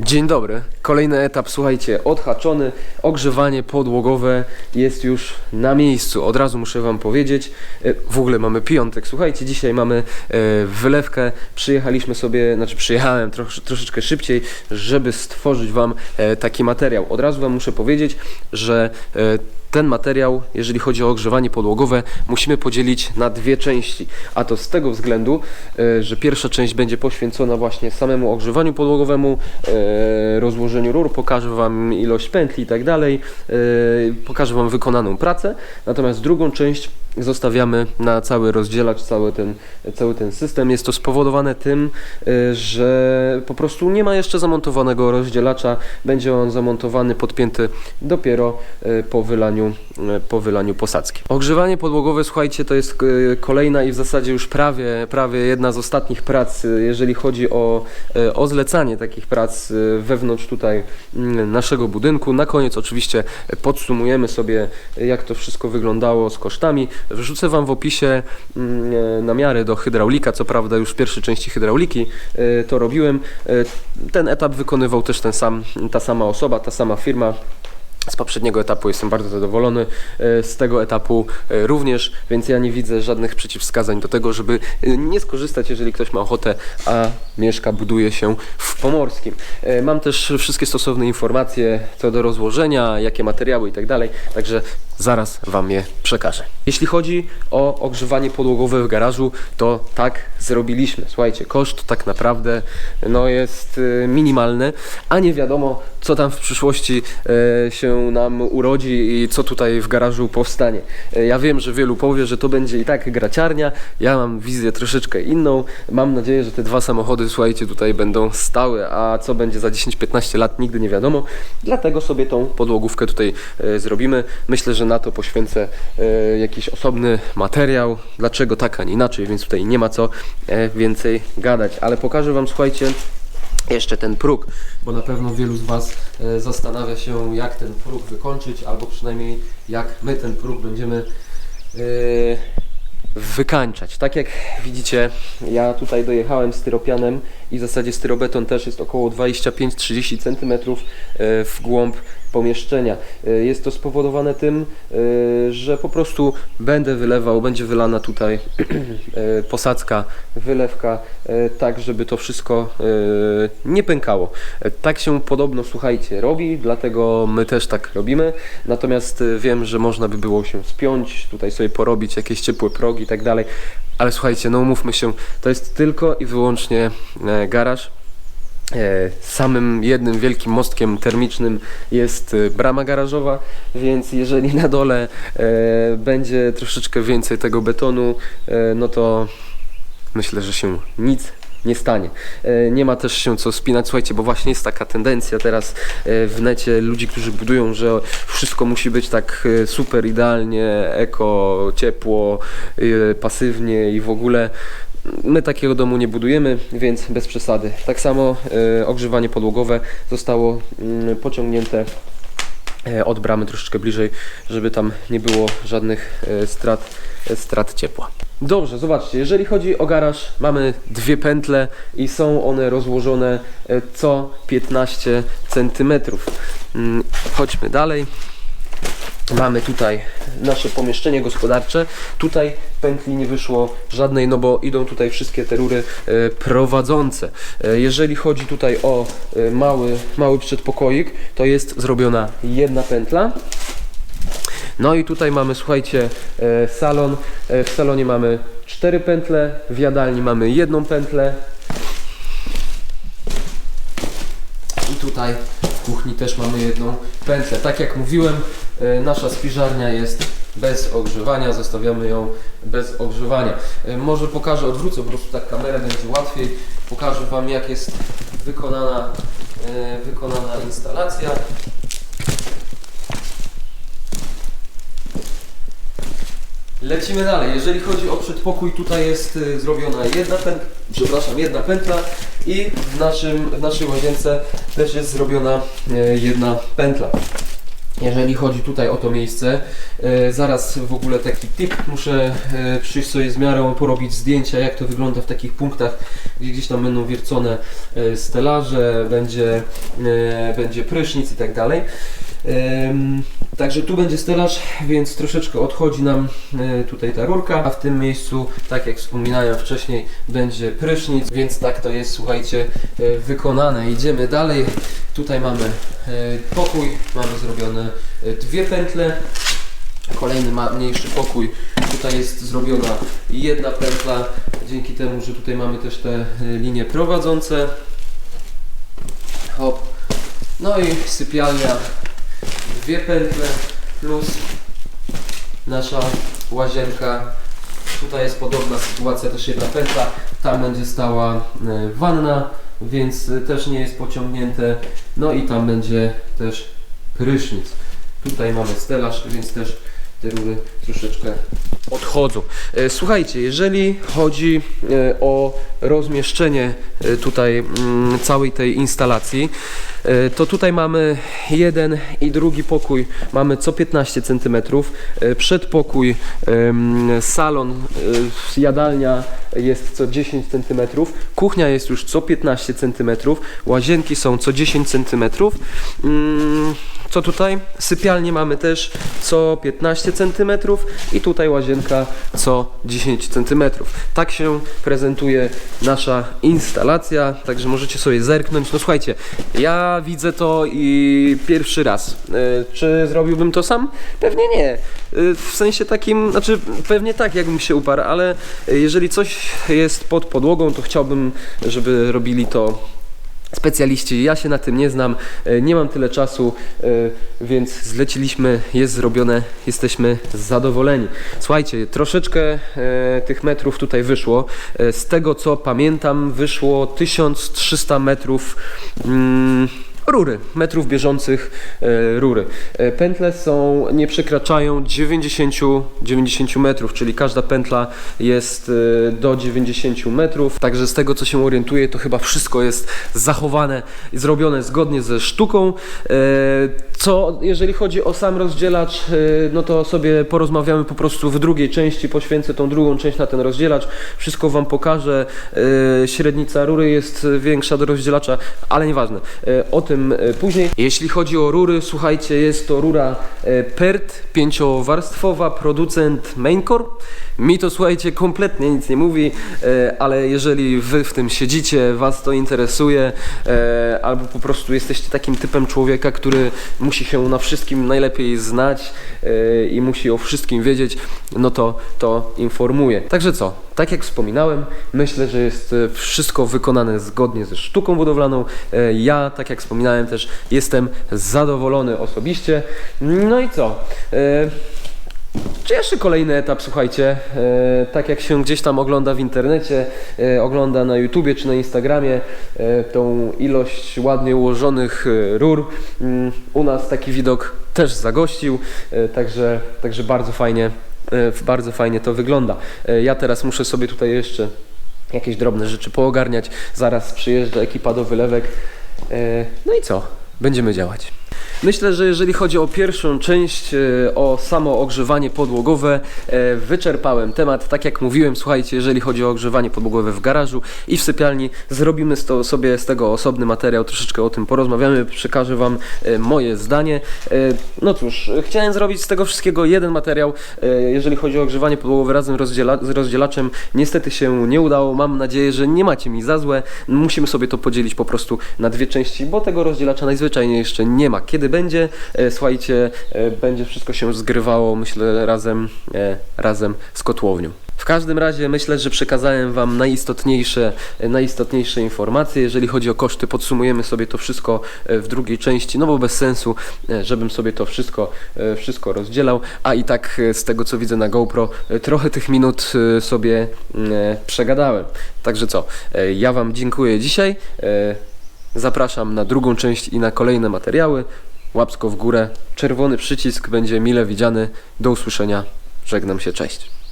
Dzień dobry. Kolejny etap, słuchajcie, odhaczony, ogrzewanie podłogowe jest już na miejscu. Od razu muszę Wam powiedzieć, e, w ogóle mamy piątek. Słuchajcie, dzisiaj mamy e, wylewkę. Przyjechaliśmy sobie, znaczy przyjechałem trosz, troszeczkę szybciej, żeby stworzyć Wam e, taki materiał. Od razu Wam muszę powiedzieć, że ten materiał, jeżeli chodzi o ogrzewanie podłogowe, musimy podzielić na dwie części. A to z tego względu, e, że pierwsza część będzie poświęcona właśnie samemu ogrzewaniu podłogowemu, e, rozłożeniu rur, pokażę Wam ilość pętli i tak dalej, e, pokażę Wam wykonaną pracę. Natomiast drugą część zostawiamy na cały rozdzielacz, cały ten, cały ten system. Jest to spowodowane tym, że po prostu nie ma jeszcze zamontowanego rozdzielacza. Będzie on zamontowany, podpięty dopiero po wylaniu, e, po wylaniu posadzki. Ogrzewanie podłogowe, słuchajcie, to jest e, kolejna i w zasadzie już prawie, prawie jedna z ostatnich prac, e, jeżeli chodzi o, o zlecanie takich prac wewnątrz tutaj mm, naszego budynku. Na koniec oczywiście podsumujemy sobie, jak to wszystko wyglądało z kosztami. Wrzucę Wam w opisie mm, namiary do hydraulika, co prawda już w pierwszej części hydrauliki to robiłem. Ten etap wykonywał też ten sam, ta sama osoba, ta sama firma. Z poprzedniego etapu jestem bardzo zadowolony, e, z tego etapu e, również, więc ja nie widzę żadnych przeciwwskazań do tego, żeby e, nie skorzystać, jeżeli ktoś ma ochotę, a mieszka, buduje się w Pomorskim. Mam też wszystkie stosowne informacje co do rozłożenia, jakie materiały i tak dalej, także zaraz Wam je przekażę. Jeśli chodzi o ogrzewanie podłogowe w garażu, to tak zrobiliśmy. Słuchajcie, koszt tak naprawdę no, jest minimalny, a nie wiadomo, co tam w przyszłości e, się nam urodzi i co tutaj w garażu powstanie. E, Ja wiem, że wielu powie, że to będzie i tak graciarnia. Ja mam wizję troszeczkę inną. Mam nadzieję, że te dwa samochody, słuchajcie, tutaj będą stałe, a co będzie za 10-15 lat, nigdy nie wiadomo. Dlatego sobie tą podłogówkę tutaj e, zrobimy. Myślę, że na to poświęcę jakiś osobny materiał. Dlaczego tak, a nie inaczej, więc tutaj nie ma co więcej gadać. Ale pokażę Wam, słuchajcie, jeszcze ten próg, bo na pewno wielu z Was e, zastanawia się, jak ten próg wykończyć, albo przynajmniej jak my ten próg będziemy e, wykańczać. Tak jak widzicie, ja tutaj dojechałem styropianem i w zasadzie styrobeton też jest około 25-30 cm w głąb pomieszczenia. E, Jest to spowodowane tym, e, że po prostu będę wylewał, będzie wylana tutaj e, posadzka, wylewka, tak żeby to wszystko nie pękało. Tak się podobno, słuchajcie, robi, dlatego my też tak robimy. Natomiast wiem, że można by było się spiąć, tutaj sobie porobić jakieś ciepłe progi i tak dalej. Ale słuchajcie, no umówmy się, to jest tylko i wyłącznie garaż. E, Samym jednym wielkim mostkiem termicznym jest e, brama garażowa, więc jeżeli na dole e, będzie troszeczkę więcej tego betonu, no to myślę, że się nic nie stanie. Nie ma też się co spinać, słuchajcie, bo właśnie jest taka tendencja teraz w necie ludzi, którzy budują, że wszystko musi być tak super idealnie, eko, ciepło, pasywnie i w ogóle. My takiego domu nie budujemy, więc bez przesady. Tak samo e, ogrzewanie podłogowe zostało mm, pociągnięte e, od bramy troszeczkę bliżej, żeby tam nie było żadnych e, strat, strat ciepła. Dobrze, zobaczcie, jeżeli chodzi o garaż, mamy dwie pętle i są one rozłożone co 15 cm. Mm, Chodźmy dalej. Mamy tutaj nasze pomieszczenie gospodarcze. Tutaj pętli nie wyszło żadnej, no bo idą tutaj wszystkie te rury e, prowadzące. E, jeżeli chodzi tutaj o e, mały, mały przedpokoik, to jest zrobiona jedna pętla. No i tutaj mamy, słuchajcie, salon. W salonie mamy cztery pętle, w jadalni mamy jedną pętlę. I tutaj w kuchni też mamy jedną pętlę. Tak jak mówiłem, nasza spiżarnia jest bez ogrzewania, zostawiamy ją bez ogrzewania. E, Może pokażę, odwrócę po prostu tak kamerę, będzie łatwiej. Pokażę Wam jak jest wykonana, e, wykonana instalacja. Lecimy dalej. Jeżeli chodzi o przedpokój, tutaj jest y, zrobiona jedna pętla, przepraszam, jedna pętla i w, naszym, w naszej łazience też jest zrobiona jedna pętla. Jeżeli chodzi tutaj o to miejsce. E, zaraz w ogóle taki tip, muszę e, przyjść sobie z miarą, porobić zdjęcia, jak to wygląda w takich punktach, gdzie gdzieś tam będą wiercone e, stelaże, będzie, e, będzie prysznic i tak dalej. Także tu będzie stelaż, więc troszeczkę odchodzi nam e, tutaj ta rurka, a w tym miejscu, tak jak wspominałem wcześniej, będzie prysznic, więc tak to jest, słuchajcie, e, wykonane. Idziemy dalej. Tutaj mamy e, pokój, mamy zrobione dwie pętle. Kolejny ma mniejszy pokój. Tutaj jest zrobiona jedna pętla, dzięki temu, że tutaj mamy też te linie prowadzące. Hop. No i sypialnia dwie pętle plus nasza łazienka. Tutaj jest podobna sytuacja, też jedna pętla. Tam będzie stała e, wanna, więc e, też nie jest pociągnięte. No i tam będzie też prysznic. Tutaj mamy stelaż, więc też te rury troszeczkę odchodzą. E, Słuchajcie, jeżeli chodzi e, o rozmieszczenie e, tutaj mm, całej tej instalacji, to tutaj mamy jeden i drugi pokój, mamy co 15 cm, przedpokój, salon, jadalnia jest co 10 cm, kuchnia jest już co 15 cm, łazienki są co 10 cm. Mm, Co tutaj? Sypialnię mamy też co 15 cm i tutaj łazienka co 10 cm. Tak się prezentuje nasza instalacja, także możecie sobie zerknąć. No słuchajcie, ja widzę to i pierwszy raz. E, Czy zrobiłbym to sam? Pewnie nie. E, W sensie takim, znaczy pewnie tak, jakbym się uparł, ale jeżeli coś jest pod podłogą, to chciałbym, żeby robili to specjaliści. Ja się na tym nie znam, e, nie mam tyle czasu, e, więc zleciliśmy, jest zrobione, jesteśmy zadowoleni. Słuchajcie, troszeczkę e, tych metrów tutaj wyszło. Z tego co pamiętam, wyszło 1300 metrów. Mm, Rury, metrów bieżących e, rury. E, pętle są, nie przekraczają 90, 90 metrów, czyli każda pętla jest e, do 90 metrów. Także z tego co się orientuję, to chyba wszystko jest zachowane i zrobione zgodnie ze sztuką. Co jeżeli chodzi o sam rozdzielacz, no to sobie porozmawiamy po prostu w drugiej części, poświęcę tą drugą część na ten rozdzielacz. Wszystko Wam pokażę. Średnica rury jest większa do rozdzielacza, ale nieważne. O tym e, później. Jeśli chodzi o rury, słuchajcie, jest to rura e, PERT, pięciowarstwowa, producent Maincore. Mi to słuchajcie kompletnie nic nie mówi, e, ale jeżeli Wy w tym siedzicie, Was to interesuje, e, albo po prostu jesteście takim typem człowieka, który musi się na wszystkim najlepiej znać e, i musi o wszystkim wiedzieć, no to to informuję. Także co? Tak jak wspominałem, myślę, że jest wszystko wykonane zgodnie ze sztuką budowlaną. Ja, tak jak wspominałem, też jestem zadowolony osobiście. No i co? E, czy jeszcze kolejny etap, słuchajcie, e, tak jak się gdzieś tam ogląda w internecie, e, ogląda na YouTubie czy na Instagramie e, tą ilość ładnie ułożonych e, rur, mm, u nas taki widok też zagościł, e, także, także bardzo fajnie, e, bardzo fajnie to wygląda. E, ja teraz muszę sobie tutaj jeszcze jakieś drobne rzeczy poogarniać, zaraz przyjeżdża ekipa do wylewek, e, no i co? Będziemy działać. Myślę, że jeżeli chodzi o pierwszą część, e, o samo ogrzewanie podłogowe, e, wyczerpałem temat. Tak jak mówiłem, słuchajcie, jeżeli chodzi o ogrzewanie podłogowe w garażu i w sypialni, zrobimy sobie z tego osobny materiał, troszeczkę o tym porozmawiamy, przekażę Wam e, moje zdanie. No cóż, chciałem zrobić z tego wszystkiego jeden materiał, jeżeli chodzi o ogrzewanie podłogowe razem z rozdzielaczem. Niestety się nie udało, mam nadzieję, że nie macie mi za złe. Musimy sobie to podzielić po prostu na dwie części, bo tego rozdzielacza najzwyczajniej jeszcze nie ma. Kiedy będzie, e, słuchajcie, e, będzie wszystko się zgrywało, myślę, razem, e, razem z kotłownią. W każdym razie myślę, że przekazałem Wam najistotniejsze, najistotniejsze informacje. Jeżeli chodzi o koszty, podsumujemy sobie to wszystko w drugiej części, no bo bez sensu, żebym sobie to wszystko, wszystko rozdzielał, a i tak z tego co widzę na GoPro, trochę tych minut sobie e, przegadałem. Także co, ja Wam dziękuję dzisiaj. Zapraszam na drugą część i na kolejne materiały. Łapsko w górę, czerwony przycisk będzie mile widziany. Do usłyszenia. Żegnam się, cześć.